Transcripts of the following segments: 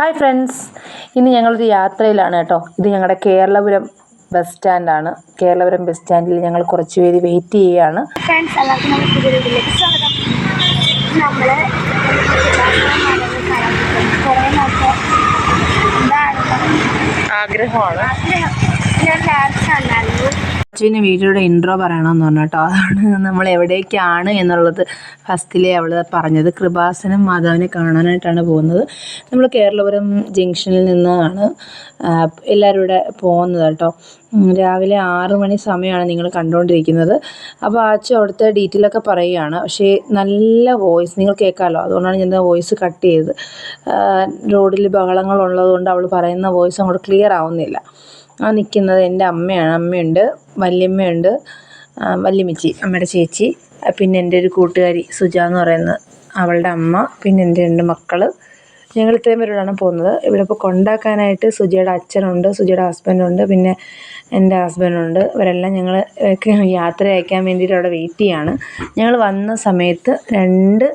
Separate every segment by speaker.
Speaker 1: Hi friends ഇന്ന് ഞങ്ങളൊരു യാത്രയിലാണ് കേട്ടോ. ഇത് ഞങ്ങളുടെ കേരളപുരം ബസ് സ്റ്റാൻഡാണ് കേരളപുരം ബസ് സ്റ്റാൻഡിൽ ഞങ്ങൾ കുറച്ച് പേര് വെയിറ്റ് ചെയ്യുകയാണ്
Speaker 2: ഫ്രണ്ട്സ് എല്ലാവർക്കും നമ്മൾ
Speaker 1: ആഗ്രഹമാണ്. അച്ഛന് വീഡിയോയുടെ ഇൻട്രോ പറയണമെന്ന് പറഞ്ഞു കേട്ടോ അതാണ് നമ്മൾ എവിടേക്കാണ് എന്നുള്ളത് ഫസ്റ്റിലെ അവൾ പറഞ്ഞത്. കൃപാസനം മാതാവിനെ കാണാനായിട്ടാണ് പോകുന്നത്. നമ്മൾ കേരളപുരം ജംഗ്ഷനിൽ നിന്നാണ് എല്ലാവരും ഇവിടെ പോകുന്നത് കേട്ടോ. രാവിലെ ആറ് മണി സമയമാണ് നിങ്ങൾ കണ്ടുകൊണ്ടിരിക്കുന്നത്. അപ്പോൾ അച്ഛൻ അവിടുത്തെ ഡീറ്റെയിലൊക്കെ പറയുകയാണ്. പക്ഷേ നല്ല വോയിസ് നിങ്ങൾ കേൾക്കാമല്ലോ അതുകൊണ്ടാണ് ഞാൻ വോയിസ് കട്ട് ചെയ്തത്. റോഡിൽ ബഹളങ്ങളുള്ളത് കൊണ്ട് അവൾ പറയുന്ന വോയിസ് അങ്ങോട്ട് ക്ലിയർ ആവുന്നില്ല. ആ നിൽക്കുന്നത് എന്റെ അമ്മയാണ്. അമ്മയുണ്ട് വല്യമ്മയുണ്ട് വല്യമ്മച്ചി അമ്മയുടെ ചേച്ചി പിന്നെ എന്റെ ഒരു കൂട്ടുകാരി സുജ എന്ന് പറയുന്നത് അവളുടെ അമ്മ പിന്നെ എന്റെ രണ്ട് മക്കൾ ഞങ്ങൾ ഇത്രയും പേരോടാണ് പോകുന്നത്. ഇവിടെ ഇപ്പോൾ കൊണ്ടാക്കാനായിട്ട് സുജയുടെ അച്ഛനുണ്ട് സുജയുടെ ഹസ്ബൻഡുണ്ട് പിന്നെ എന്റെ ഹസ്ബൻഡുണ്ട് ഇവരെല്ലാം ഞങ്ങൾ യാത്ര അയക്കാൻ വേണ്ടിയിട്ട് അവിടെ വെയിറ്റ് ചെയ്യാണ്. ഞങ്ങൾ വന്ന സമയത്ത് രണ്ട്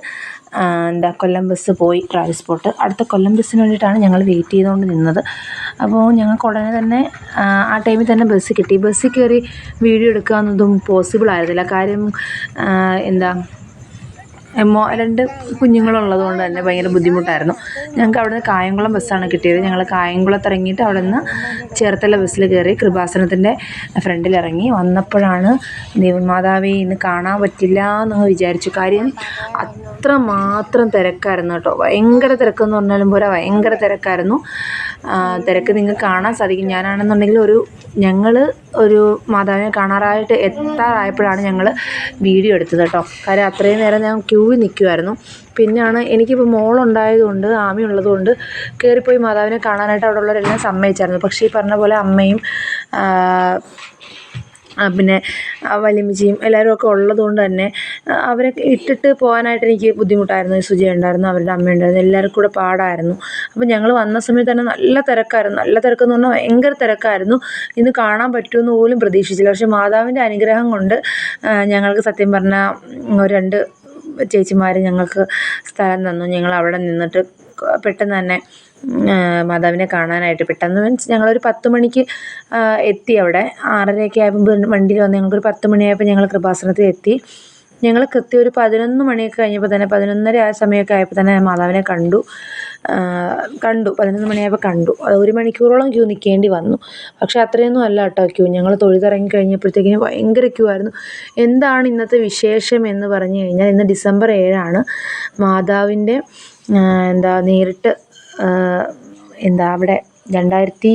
Speaker 1: എന്താ കൊല്ലം ബസ് പോയി ട്രാൻസ്പോർട്ട് അടുത്ത കൊല്ലം ബസ്സിന് വേണ്ടിയിട്ടാണ് ഞങ്ങൾ വെയിറ്റ് ചെയ്തുകൊണ്ട് നിന്നത്. അപ്പോൾ ഞങ്ങൾക്ക് ഉടനെ തന്നെ ആ, ടൈമിൽ തന്നെ ബസ് കിട്ടി. ബസ്സിൽ കയറി വീഡിയോ എടുക്കുക എന്നതും പോസിബിൾ ആയിരുന്നില്ല. കാര്യം എന്താ രണ്ട് കുഞ്ഞുങ്ങളുള്ളത് കൊണ്ട് തന്നെ ഭയങ്കര ബുദ്ധിമുട്ടായിരുന്നു. ഞങ്ങൾക്ക് അവിടെ നിന്ന് കായംകുളം ബസ്സാണ് കിട്ടിയത്. ഞങ്ങൾ കായംകുളത്ത് ഇറങ്ങിയിട്ട് അവിടെ നിന്ന് ചേർത്തല ബസ്സിൽ കയറി കൃപാസനത്തിന്റെ ഫ്രണ്ടിൽ ഇറങ്ങി. വന്നപ്പോഴാണ് ദേവന്മാതാവെ ഇന്ന് കാണാൻ പറ്റില്ല എന്ന് വിചാരിച്ചു. കാര്യം അത്ര മാത്രം തിരക്കായിരുന്നു കേട്ടോ. ഭയങ്കര തിരക്കെന്ന് പറഞ്ഞാലും പോലെ ഭയങ്കര തിരക്കായിരുന്നു. തിരക്ക് നിങ്ങൾക്ക് കാണാൻ സാധിക്കും. ഞാനാണെന്നുണ്ടെങ്കിൽ ഒരു ഞങ്ങൾ ഒരു മാതാവിനെ കാണാറായിട്ട് എത്താറായപ്പോഴാണ് ഞങ്ങൾ വീഡിയോ എടുത്തത് കേട്ടോ. കാര്യം അത്രയും നേരം ഞാൻ ക്യൂവിൽ നിൽക്കുമായിരുന്നു പിന്നെയാണ് എനിക്കിപ്പോൾ മോളുണ്ടായതുകൊണ്ട് ആമി ഉള്ളതുകൊണ്ട് കയറിപ്പോയി മാതാവിനെ കാണാനായിട്ട് അവിടെ ഉള്ളവരെല്ലാം സമ്മതിച്ചായിരുന്നു. പക്ഷേ ഈ പറഞ്ഞ പോലെ അമ്മയും പിന്നെ വലിയമ്മച്ചിയും എല്ലാവരും ഒക്കെ ഉള്ളതുകൊണ്ട് തന്നെ അവരെ ഇട്ടിട്ട് പോകാനായിട്ട് എനിക്ക് ബുദ്ധിമുട്ടായിരുന്നു. സുജി ഉണ്ടായിരുന്നു അവരുടെ അമ്മ ഉണ്ടായിരുന്നു എല്ലാവർക്കും കൂടെ പാടായിരുന്നു. അപ്പോൾ ഞങ്ങൾ വന്ന സമയത്ത് തന്നെ നല്ല തിരക്കായിരുന്നു. നല്ല തിരക്കെന്ന് പറഞ്ഞാൽ ഭയങ്കര തിരക്കായിരുന്നു. ഇന്ന് കാണാൻ പറ്റുമെന്ന് പോലും പ്രതീക്ഷിച്ചില്ല. പക്ഷേ മാതാവിന്റെ അനുഗ്രഹം കൊണ്ട് ഞങ്ങൾക്ക് സത്യം പറഞ്ഞാൽ രണ്ട് ചേച്ചിമാർ ഞങ്ങൾക്ക് സ്ഥലം തന്നു. ഞങ്ങൾ അവിടെ നിന്നിട്ട് പെട്ടെന്ന് തന്നെ മാതാവിനെ കാണാനായിട്ട് പെട്ടെന്ന് മീൻസ് ഞങ്ങളൊരു പത്ത് മണിക്ക് എത്തി അവിടെ. ആറരയൊക്കെ ആയപ്പോൾ വണ്ടിയിൽ വന്ന് ഞങ്ങൾക്കൊരു പത്ത് മണിയായപ്പോൾ ഞങ്ങൾ കൃപാസനത്തിൽ എത്തി. ഞങ്ങൾ കൃത്യം ഒരു പതിനൊന്ന് മണിയൊക്കെ കഴിഞ്ഞപ്പോൾ തന്നെ പതിനൊന്നര ആ സമയമൊക്കെ ആയപ്പോൾ തന്നെ മാതാവിനെ കണ്ടു. കണ്ടു. പതിനൊന്ന് മണിയായപ്പോൾ കണ്ടു. അത് ഒരു മണിക്കൂറോളം ക്യൂ നിൽക്കേണ്ടി വന്നു. പക്ഷേ അത്രയൊന്നും അല്ല കേട്ടോ ക്യൂ. ഞങ്ങൾ തൊഴുതിറങ്ങി കഴിഞ്ഞപ്പോഴത്തേക്കിനും ഭയങ്കര ക്യൂ ആയിരുന്നു. എന്താണ് ഇന്നത്തെ വിശേഷം എന്ന് പറഞ്ഞു കഴിഞ്ഞാൽ ഇന്ന് ഡിസംബർ ഏഴാണ്. മാതാവിന്റെ എന്താ നേരിട്ട് എന്താ അവിടെ രണ്ടായിരത്തി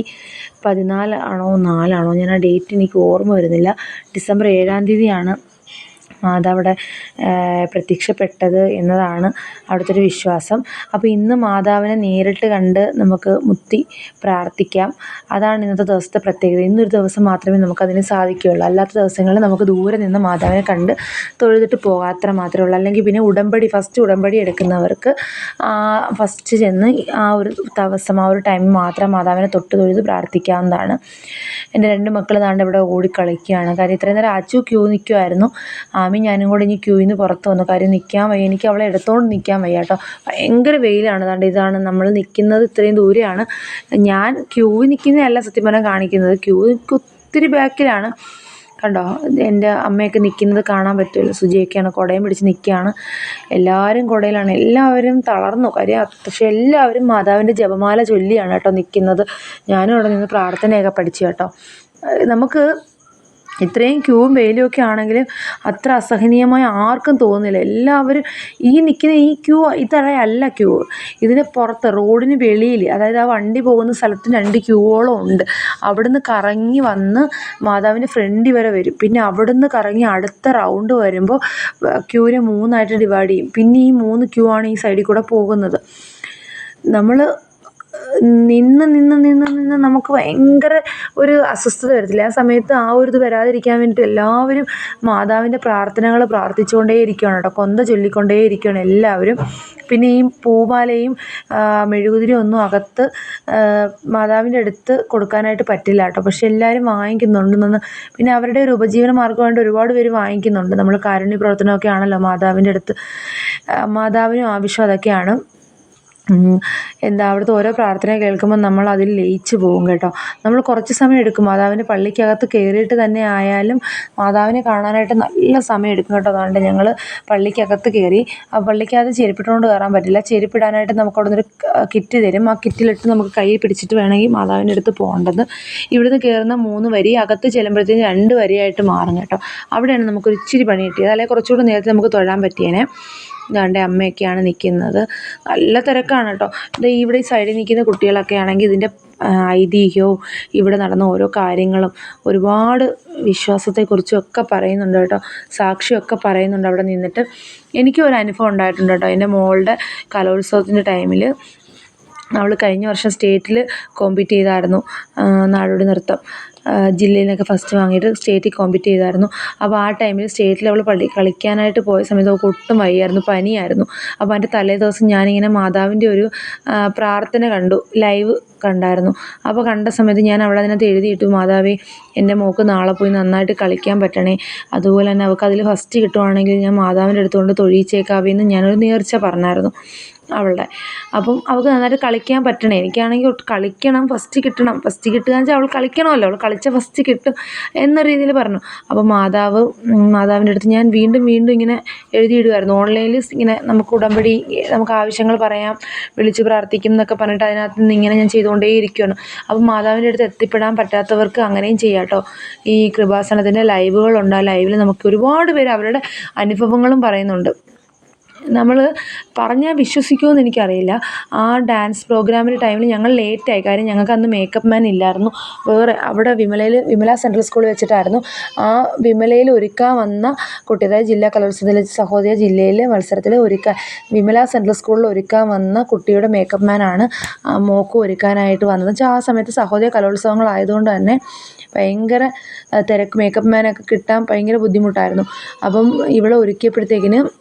Speaker 1: പതിനാല് ആണോ നാലാണോ ഞാൻ ആ ഡേറ്റ് എനിക്ക് ഓർമ്മ വരുന്നില്ല. ഡിസംബർ ഏഴാം തീയതിയാണ് മാതാവിടെ പ്രത്യക്ഷപ്പെട്ടത് എന്നതാണ് അവിടുത്തെ ഒരു വിശ്വാസം. അപ്പോൾ ഇന്ന് മാതാവിനെ നേരിട്ട് കണ്ട് നമുക്ക് മുത്തി പ്രാർത്ഥിക്കാം. അതാണ് ഇന്നത്തെ ദിവസത്തെ പ്രത്യേകത. ഇന്നൊരു ദിവസം മാത്രമേ നമുക്ക് നമുക്കതിന് സാധിക്കുകയുള്ളൂ. അല്ലാത്ത ദിവസങ്ങളിൽ നമുക്ക് ദൂരെ നിന്ന് മാതാവിനെ കണ്ട് തൊഴുതിട്ട് പോകാത്ര മാത്രമേ ഉള്ളൂ. അല്ലെങ്കിൽ പിന്നെ ഉടമ്പടി ഫസ്റ്റ് ഉടമ്പടി എടുക്കുന്നവർക്ക് ഫസ്റ്റ് ചെന്ന് ആ ഒരു ദിവസം ആ ഒരു ടൈം മാത്രം മാതാവിനെ തൊട്ട് തൊഴുത് പ്രാർത്ഥിക്കാവുന്നതാണ്. എന്റെ രണ്ട് മക്കൾ താണ്ട് ഇവിടെ ഓടിക്കളിക്കുകയാണ്. കാര്യം ഇത്രയും നേരം അച്ചു ക്യൂ നിൽക്കുമായിരുന്നു ആമി ഞാനും കൂടെ ഇനി ക്യൂവിൽ നിന്ന് പുറത്ത് വന്നു. കാര്യം നിൽക്കാൻ വയ്യ. എനിക്ക് അവളെ എടുത്തോണ്ട് നിൽക്കാൻ വയ്യ കേട്ടോ. ഭയങ്കര വെയിലാണ് താണ്ട് ഇതാണ് നമ്മൾ നിൽക്കുന്നത് ഇത്രയും ദൂരെയാണ്. ഞാൻ ക്യൂ നിൽക്കുന്നതല്ല സത്യം പറഞ്ഞാൽ കാണിക്കുന്നത്. ക്യൂ ഒത്തിരി ബാക്കിലാണ്. കണ്ടോ? എന്റെ അമ്മയൊക്കെ നിൽക്കുന്നത് കാണാൻ പറ്റുമല്ലോ. സുജിയൊക്കെയാണ് കുടയും പിടിച്ച് നിൽക്കുകയാണ്. എല്ലാവരും കുടയിലാണ്. എല്ലാവരും തളർന്നു. കാര്യം പക്ഷെ എല്ലാവരും മാതാവിന്റെ ജപമാല ചൊല്ലിയാണ് കേട്ടോ നിൽക്കുന്നത്. ഞാനും അവിടെ നിന്ന് പ്രാർത്ഥനയൊക്കെ പഠിച്ചു കേട്ടോ. നമുക്ക് ഇത്രയും ക്യൂവും വെയിലും ഒക്കെ ആണെങ്കിലും അത്ര അസഹനീയമായി ആർക്കും തോന്നുന്നില്ല. എല്ലാവരും ഈ നിൽക്കുന്ന ഈ ക്യൂ അല്ല ക്യൂ. ഇതിന് പുറത്ത് റോഡിന് വെളിയിൽ അതായത് ആ വണ്ടി പോകുന്ന സ്ഥലത്ത് രണ്ട് ക്യൂവോളം ഉണ്ട്. അവിടുന്ന് കറങ്ങി വന്ന് മാതാവിന്റെ ഫ്രണ്ടിൽ വരെ വരും. പിന്നെ അവിടുന്ന് കറങ്ങി അടുത്ത റൗണ്ട് വരുമ്പോൾ ക്യൂവിനെ മൂന്നായിട്ട് ഡിവൈഡ് ചെയ്യും. പിന്നെ ഈ മൂന്ന് ക്യൂ ആണ് ഈ സൈഡിൽ കൂടെ പോകുന്നത്. നമ്മൾ നിന്ന് നിന്ന് നിന്ന് നിന്ന് നമുക്ക് ഭയങ്കര ഒരു അസ്വസ്ഥത വരത്തില്ല. ആ സമയത്ത് ആ ഒരു ഇത് വരാതിരിക്കാൻ വേണ്ടിയിട്ട് എല്ലാവരും മാതാവിന്റെ പ്രാർത്ഥനകൾ പ്രാർത്ഥിച്ചുകൊണ്ടേ ഇരിക്കുകയാണ് കേട്ടോ. കൊന്ത ചൊല്ലിക്കൊണ്ടേ ഇരിക്കുകയാണ് എല്ലാവരും. പിന്നെ ഈ പൂമാലയും മെഴുകുതിരി ഒന്നും അകത്ത് മാതാവിന്റെ അടുത്ത് കൊടുക്കാനായിട്ട് പറ്റില്ല കേട്ടോ. പക്ഷെ എല്ലാവരും വാങ്ങിക്കുന്നുണ്ട്. നിന്ന് പിന്നെ അവരുടെ ഒരു ഉപജീവന മാർഗമായിട്ട് ഒരുപാട് പേര് വാങ്ങിക്കുന്നുണ്ട്. നമ്മൾ കാരുണ്യ പ്രവർത്തനമൊക്കെ ആണല്ലോ മാതാവിന്റെ അടുത്ത്. മാതാവിനും ആവശ്യം അതൊക്കെയാണ്. എന്താ അവിടുത്തെ ഓരോ പ്രാർത്ഥന കേൾക്കുമ്പോൾ നമ്മൾ അതിൽ ലയിച്ചു പോകും കേട്ടോ. നമ്മൾ കുറച്ച് സമയം എടുക്കും. മാതാവിന്റെ പള്ളിക്കകത്ത് കയറിയിട്ട് തന്നെ ആയാലും മാതാവിനെ കാണാനായിട്ട് നല്ല സമയം എടുക്കും കേട്ടോ. അതുകൊണ്ട് ഞങ്ങൾ പള്ളിക്കകത്ത് കയറി ആ പള്ളിക്കകത്ത് ചെരുപ്പിട്ടുകൊണ്ട് കയറാൻ പറ്റില്ല. ചെരുപ്പിടാനായിട്ട് നമുക്ക് അവിടെ നിന്നൊരു കിറ്റ് തരും. ആ കിറ്റിലിട്ട് നമുക്ക് കൈ പിടിച്ചിട്ട് വേണമെങ്കിൽ മാതാവിന്റെ അടുത്ത് പോകേണ്ടത്. ഇവിടുന്ന് കയറുന്ന മൂന്ന് വരി അകത്ത് ചെല്ലുമ്പോഴത്തേക്കും രണ്ട് വരിയായിട്ട് മാറും കേട്ടോ. അവിടെയാണ് നമുക്കൊരു ഇച്ചിരി പണി കിട്ടിയത്. അല്ലെങ്കിൽ കുറച്ചുകൂടി നേരത്തെ നമുക്ക് തൊഴാൻ പറ്റിയേനെ. ഇതാണ്ട് അമ്മയൊക്കെയാണ് നിൽക്കുന്നത് നല്ല തിരക്കാണ് കേട്ടോ ഇത് ഇവിടെ ഈ സൈഡിൽ നിൽക്കുന്ന കുട്ടികളൊക്കെ ആണെങ്കിൽ ഇതിന്റെ ഐതിഹ്യവും ഇവിടെ നടന്ന ഓരോ കാര്യങ്ങളും ഒരുപാട് വിശ്വാസത്തെക്കുറിച്ചും ഒക്കെ പറയുന്നുണ്ട് കേട്ടോ. സാക്ഷിയൊക്കെ പറയുന്നുണ്ട് അവിടെ നിന്നിട്ട്. എനിക്കും ഒരു അനുഭവം ഉണ്ടായിട്ടുണ്ട് കേട്ടോ. എന്റെ മോളുടെ കലോത്സവത്തിന്റെ ടൈമിൽ അവൾ കഴിഞ്ഞ വർഷം സ്റ്റേറ്റിൽ കോമ്പീറ്റ് ചെയ്തായിരുന്നു നാടോടി നൃത്തം. ജില്ലയിൽ നിന്നൊക്കെ ഫസ്റ്റ് വാങ്ങിയിട്ട് സ്റ്റേറ്റിൽ കോമ്പീറ്റ് ചെയ്തായിരുന്നു. അപ്പോൾ ആ ടൈമിൽ സ്റ്റേറ്റ് ലെവൽ പഠി കളിക്കാനായിട്ട് പോയ സമയത്ത് അവൾക്ക് ഒട്ടും വയ്യായിരുന്നു പനിയായിരുന്നു. അപ്പോൾ അതിന്റെ തലേ ദിവസം ഞാനിങ്ങനെ മാതാവിന്റെ ഒരു പ്രാർത്ഥന കണ്ടു ലൈവ് കണ്ടായിരുന്നു. അപ്പോൾ കണ്ട സമയത്ത് ഞാൻ അവിടെ അതിനകത്ത് എഴുതിയിട്ടു മാതാവേ എന്റെ മോൾക്ക് നാളെ പോയി നന്നായിട്ട് കളിക്കാൻ പറ്റണേ. അതുപോലെ തന്നെ അവൾക്ക് അതിൽ ഫസ്റ്റ് കിട്ടുവാണെങ്കിൽ ഞാൻ മാതാവിന്റെ അടുത്തുകൊണ്ട് തൊഴിയിച്ചേക്കാവേ എന്ന് ഞാനൊരു നേർച്ച പറഞ്ഞായിരുന്നു. അവളുടെ. അപ്പം അവൾക്ക് നന്നായിട്ട് കളിക്കാൻ പറ്റണേ. എനിക്കാണെങ്കിൽ കളിക്കണം ഫസ്റ്റ് കിട്ടണം. ഫസ്റ്റ് കിട്ടുക എന്ന് വെച്ചാൽ അവൾ കളിക്കണമല്ലോ. അവൾ കളിച്ച ഫസ്റ്റ് കിട്ടും എന്ന രീതിയിൽ പറഞ്ഞു. അപ്പോൾ മാതാവ് മാതാവിന്റെ അടുത്ത് ഞാൻ വീണ്ടും വീണ്ടും ഇങ്ങനെ എഴുതിയിടുമായിരുന്നു ഓൺലൈനിൽ ഇങ്ങനെ നമുക്ക് ഉടമ്പടി നമുക്ക് ആവശ്യങ്ങൾ പറയാം വിളിച്ച് പ്രാർത്ഥിക്കും എന്നൊക്കെ പറഞ്ഞിട്ട് അതിനകത്ത് നിന്ന് ഇങ്ങനെ ഞാൻ ചെയ്തുകൊണ്ടേ ഇരിക്കുകയാണ് അപ്പം മാതാവിന്റെ അടുത്ത് എത്തിപ്പെടാൻ പറ്റാത്തവർക്ക് അങ്ങനെയും ചെയ്യാം കേട്ടോ ഈ കൃപാസനത്തിന്റെ ലൈവുകളുണ്ട്. ആ ലൈവിൽ നമുക്ക് ഒരുപാട് പേര് അവരുടെ അനുഭവങ്ങളും പറയുന്നുണ്ട്. നമ്മൾ പറഞ്ഞാൽ വിശ്വസിക്കുമോ എന്ന് എനിക്കറിയില്ല. ആ ഡാൻസ് പ്രോഗ്രാമിന്റെ ടൈമിൽ ഞങ്ങൾ ലേറ്റായി. കാര്യം ഞങ്ങൾക്ക് അന്ന് മേക്കപ്പ് മാൻ ഇല്ലായിരുന്നു. വേറെ അവിടെ വിമലയിൽ വിമല സെൻട്രൽ സ്കൂളിൽ വെച്ചിട്ടായിരുന്നു. ആ വിമലയിൽ ഒരുക്കാൻ വന്ന കുട്ടി അതായത് ജില്ലാ കലോത്സവത്തിൽ സഹോദയ ജില്ലയിലെ മത്സരത്തിൽ ഒരുക്കാൻ വിമല സെൻട്രൽ സ്കൂളിൽ ഒരുക്കാൻ വന്ന കുട്ടിയുടെ മേക്കപ്പ് മാനാണ് മോക്ക് ഒരുക്കാനായിട്ട് വന്നത്. വെച്ചാൽ ആ സമയത്ത് സഹോദയ കലോത്സവങ്ങളായതുകൊണ്ട് തന്നെ ഭയങ്കര തിരക്ക്. മേക്കപ്പ് മാനൊക്കെ കിട്ടാൻ ഭയങ്കര ബുദ്ധിമുട്ടായിരുന്നു. അപ്പം ഇവിടെ ഒരുക്കിയപ്പോഴത്തേക്കിന്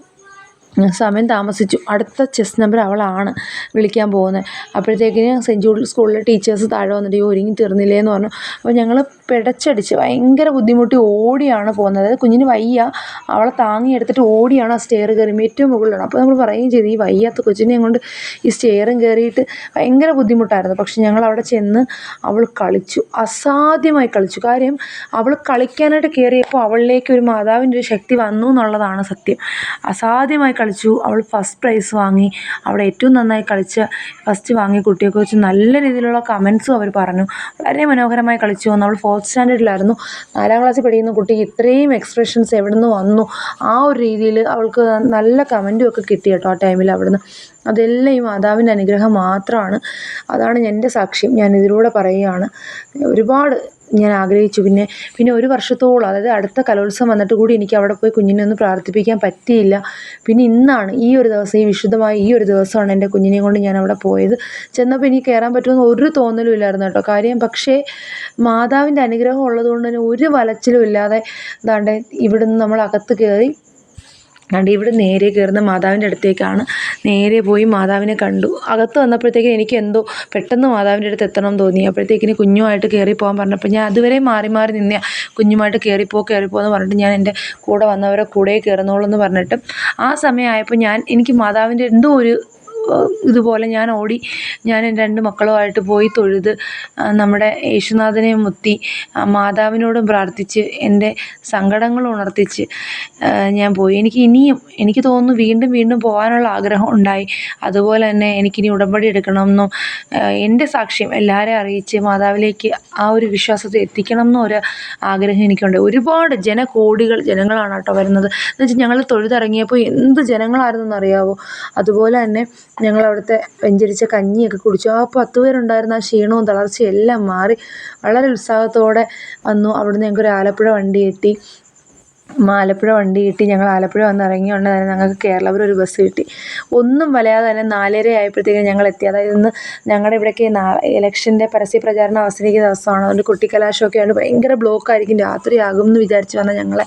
Speaker 1: സമയം താമസിച്ചു. അടുത്ത ചെസ് നമ്പർ അവളാണ് വിളിക്കാൻ പോകുന്നത്. അപ്പോഴത്തേക്കിന് സെന്റ് ജൂഡ് സ്കൂളിലെ ടീച്ചേഴ്സ് താഴെ വന്നിട്ട് "ഈ ഒരുങ്ങി തീർന്നില്ലേ? എന്ന് പറഞ്ഞു. അപ്പോൾ ഞങ്ങൾ പിടച്ചടിച്ച് ഭയങ്കര ബുദ്ധിമുട്ടി ഓടിയാണ് പോകുന്നത്. അതായത് കുഞ്ഞിന് വയ്യ. അവളെ താങ്ങി എടുത്തിട്ട് ഓടിയാണ് ആ സ്റ്റെയർ കയറി ഏറ്റവും മുകളിലാണ്. അപ്പോൾ നമ്മൾ പറയുകയും ചെയ്തു ഈ വയ്യാത്ത കൊച്ചിനെ കൊണ്ട് ഈ സ്റ്റെയറും കയറിയിട്ട് ഭയങ്കര ബുദ്ധിമുട്ടായിരുന്നു. പക്ഷെ ഞങ്ങൾ അവിടെ ചെന്ന് അവൾ കളിച്ചു. അസാധ്യമായി കളിച്ചു. കാര്യം അവൾ കളിക്കാനായിട്ട് കയറിയപ്പോൾ അവളിലേക്ക് ഒരു മാതാവിന്റെ ഒരു ശക്തി വന്നു എന്നുള്ളതാണ് സത്യം. അസാധ്യമായി കളിച്ചു. അവൾ ഫസ്റ്റ് പ്രൈസ് വാങ്ങി. അവിടെ ഏറ്റവും നന്നായി കളിച്ച് ഫസ്റ്റ് വാങ്ങിയ കുട്ടിയെക്കുറിച്ച് നല്ല രീതിയിലുള്ള കമൻസും അവർ പറഞ്ഞു. വളരെ മനോഹരമായി കളിച്ചു വന്നു. അവൾ ഫോർത്ത് സ്റ്റാൻഡേർഡിലായിരുന്നു നാലാം ക്ലാസ്സിൽ പഠിക്കുന്ന കുട്ടി ഇത്രയും എക്സ്പ്രഷൻസ് എവിടെ നിന്ന് വന്നു? ആ ഒരു രീതിയിൽ അവൾക്ക് നല്ല കമന്റും ഒക്കെ കിട്ടി കേട്ടോ ആ ടൈമിൽ അവിടുന്ന്. അതെല്ലാം ഈ മാതാവിന്റെ അനുഗ്രഹം മാത്രമാണ്. അതാണ് എന്റെ സാക്ഷ്യം. ഞാൻ ഇതിലൂടെ പറയുകയാണ്. ഒരുപാട് ഞാൻ ആഗ്രഹിച്ചു. പിന്നെ പിന്നെ ഒരു വർഷത്തോളം അതായത് അടുത്ത കലോത്സവം വന്നിട്ട് കൂടി എനിക്ക് അവിടെ പോയി കുഞ്ഞിനെ ഒന്ന് പ്രാർത്ഥിപ്പിക്കാൻ പറ്റിയില്ല. പിന്നെ ഇന്നാണ് ഈ ഒരു ദിവസം ഈ വിശുദ്ധമായ ഈ ഒരു ദിവസമാണ് എന്റെ കുഞ്ഞിനെ കൊണ്ട് ഞാൻ അവിടെ പോയത്. ചെന്നപ്പോൾ എനിക്ക് കയറാൻ പറ്റുമെന്ന് ഒരു തോന്നലും ഇല്ലായിരുന്നു കേട്ടോ കാര്യം. പക്ഷേ മാതാവിന്റെ അനുഗ്രഹം ഉള്ളതുകൊണ്ട് തന്നെ ഒരു വലച്ചിലും ഇല്ലാതെ ഇതാണ്ട് ഇവിടുന്ന് നമ്മൾ അകത്ത് കയറി കണ്ട് ഇവിടെ നേരെ കയറുന്ന മാതാവിന്റെ അടുത്തേക്കാണ് നേരെ പോയി മാതാവിനെ കണ്ടു. അകത്ത് വന്നപ്പോഴത്തേക്കും എനിക്ക് എന്തോ പെട്ടെന്ന് മാതാവിന്റെ അടുത്ത് എത്തണം തോന്നി. അപ്പോഴത്തേക്കിന് കുഞ്ഞുമായിട്ട് കയറി പോകാൻ പറഞ്ഞപ്പോൾ ഞാൻ അതുവരെ മാറി മാറി നിന്ന കുഞ്ഞുമായിട്ട് കയറിപ്പോ കയറിപ്പോ എന്ന് പറഞ്ഞിട്ട് ഞാൻ എന്റെ കൂടെ വന്നവരെ കൂടെ കയറുന്നോളൂ എന്ന് പറഞ്ഞിട്ട് ആ സമയമായപ്പോൾ ഞാൻ എനിക്ക് മാതാവിന്റെ എന്തോ ഒരു ഇതുപോലെ ഞാൻ ഓടി ഞാൻ എന്റെ രണ്ട് മക്കളുമായിട്ട് പോയി തൊഴുത് നമ്മുടെ യേശുനാഥനെ മുത്തി മാതാവിനോടും പ്രാർത്ഥിച്ച് എന്റെ സങ്കടങ്ങൾ ഉണർത്തിച്ച് ഞാൻ പോയി. എനിക്ക് ഇനിയും എനിക്ക് തോന്നുന്നു വീണ്ടും വീണ്ടും പോകാനുള്ള ആഗ്രഹം ഉണ്ടായി. അതുപോലെ തന്നെ എനിക്കിനി ഉടമ്പടി എടുക്കണമെന്നും എന്റെ സാക്ഷ്യം എല്ലാവരെയും അറിയിച്ച് മാതാവിലേക്ക് ആ ഒരു വിശ്വാസത്തെ എത്തിക്കണം എന്നൊരു ആഗ്രഹം എനിക്കുണ്ട്. ഒരുപാട് ജനകോടികൾ ജനങ്ങളാണ് കേട്ടോ വരുന്നത്. എന്ന് വെച്ചാൽ ഞങ്ങൾ തൊഴുതിറങ്ങിയപ്പോൾ എന്ത് ജനങ്ങളായിരുന്നു അറിയാവോ അതുപോലെ തന്നെ ഞങ്ങൾ അവിടുത്തെ വെഞ്ചരിച്ച കഞ്ഞിയൊക്കെ കുടിച്ചു. ആ പത്ത് പേരുണ്ടായിരുന്ന ആ ക്ഷീണവും തളർച്ചയും എല്ലാം മാറി. വളരെ ഉത്സാഹത്തോടെ വന്നു. അവിടുന്ന് ഞങ്ങൾക്കൊരു ആലപ്പുഴ വണ്ടി കിട്ടി ആലപ്പുഴ വണ്ടി കിട്ടി. ഞങ്ങൾ ആലപ്പുഴ വന്ന് ഇറങ്ങിയോണ്ട് തന്നെ ഞങ്ങൾക്ക് കേരളപുരം ഒരു ബസ് കിട്ടി. ഒന്നും വലയാതെ തന്നെ നാലര ആയപ്പോഴത്തേക്കും ഞങ്ങൾ എത്തി. അതായത് ഇന്ന് ഞങ്ങളുടെ ഇവിടേക്ക് ഇലക്ഷന്റെ പരസ്യ പ്രചാരണം അവസാനിക്കുന്ന ദിവസമാണ്. അതുകൊണ്ട് കുട്ടിക്കലാശമൊക്കെ ആണ് ഭയങ്കര ബ്ലോക്ക് ആയിരിക്കും രാത്രിയാകും എന്ന് വിചാരിച്ച് വന്ന ഞങ്ങളെ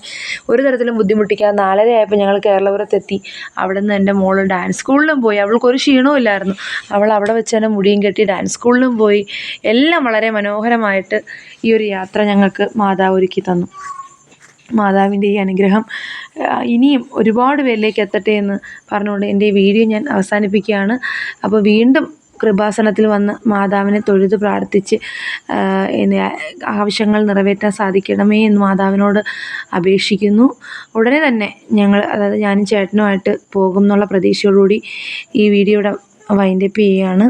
Speaker 1: ഒരു തരത്തിലും ബുദ്ധിമുട്ടിക്കാതെ നാലര ആയപ്പോൾ ഞങ്ങൾ കേരളപുരത്തെത്തി. അവിടെ നിന്ന് എന്റെ മോൾ ഡാൻസ് സ്കൂളിലും പോയി. അവൾക്ക് ഒരു ക്ഷീണവും ഇല്ലായിരുന്നു. അവൾ അവിടെ വെച്ച് തന്നെ മുടിയും കെട്ടി ഡാൻസ് സ്കൂളിലും പോയി. എല്ലാം വളരെ മനോഹരമായിട്ട് ഈ ഒരു യാത്ര ഞങ്ങൾക്ക് മാതാവ് ഒരുക്കി തന്നു. മാതാവിന്റെ ഈ അനുഗ്രഹം ഇനിയും ഒരുപാട് പേരിലേക്ക് എത്തട്ടെ എന്ന് പറഞ്ഞുകൊണ്ട് എന്റെ ഈ വീഡിയോ ഞാൻ അവസാനിപ്പിക്കുകയാണ്. അപ്പോൾ വീണ്ടും കൃപാസനത്തിൽ വന്ന് മാതാവിനെ തൊഴുത് പ്രാർത്ഥിച്ച് ആവശ്യങ്ങൾ നിറവേറ്റാൻ സാധിക്കണമേ എന്ന് മാതാവിനോട് അപേക്ഷിക്കുന്നു. ഉടനെ തന്നെ ഞങ്ങൾ അതായത് ഞാനും ചേട്ടനുമായിട്ട് പോകും എന്നുള്ള പ്രതീക്ഷയോടുകൂടി ഈ വീഡിയോയുടെ വൈൻഡപ്പ് ചെയ്യുകയാണ്.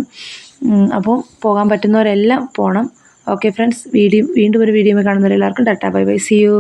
Speaker 1: അപ്പോൾ പോകാൻ പറ്റുന്നവരെല്ലാം പോകണം ഓക്കെ ഫ്രണ്ട്സ് വീഡിയോ വീണ്ടും ഒരു video കാണുന്നവരെല്ലാവർക്കും ta ta bye bye. See you